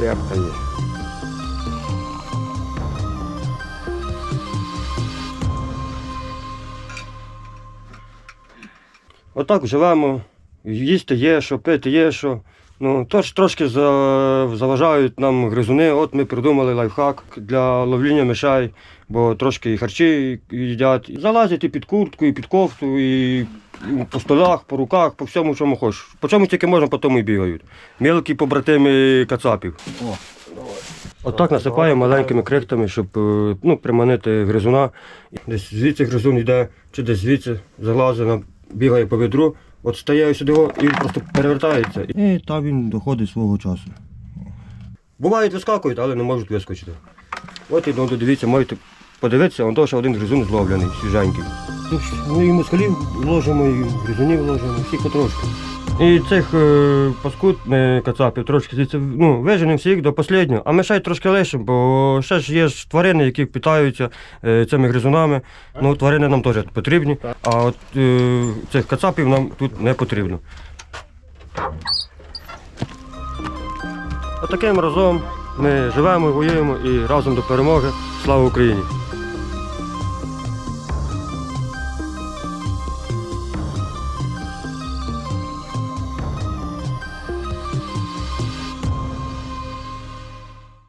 Тряпка. Отак живемо. Їсти є, що пити є, що. Ну, тож трошки заважають нам гризуни. От ми придумали лайфхак для ловління мишей, бо трошки і харчі їдять. Залазять і під куртку, і під кофту, і по столах, по руках, по всьому, чому хочеш. По чому тільки можна, по тому і бігають. Мілкі побратими кацапів. О. Отак насипаємо маленькими крихтами, щоб е, ну, приманити гризуна. Десь звідси гризун йде, чи десь звідси залазить, бігає по відру, от стає сюди і він просто перевертається. І там він доходить свого часу. Бувають вискакують, але не можуть вискочити. От і ну, дивіться, можете подивитися, он що один гризун зловлений, свіженький. Ну, Ми і москалів ложимо, і гризунів ложимо, всіх потрошки. І цих е, паскуд ми кацапів трошки звідси ну, виженемо всіх до останнього, а ми ще й трошки лишимо, бо ще ж є ж тварини, які питаються е, цими гризунами. Ну, тварини нам теж потрібні, а от е, цих кацапів нам тут не потрібно. Отаким разом ми живемо, воюємо і разом до перемоги. Слава Україні!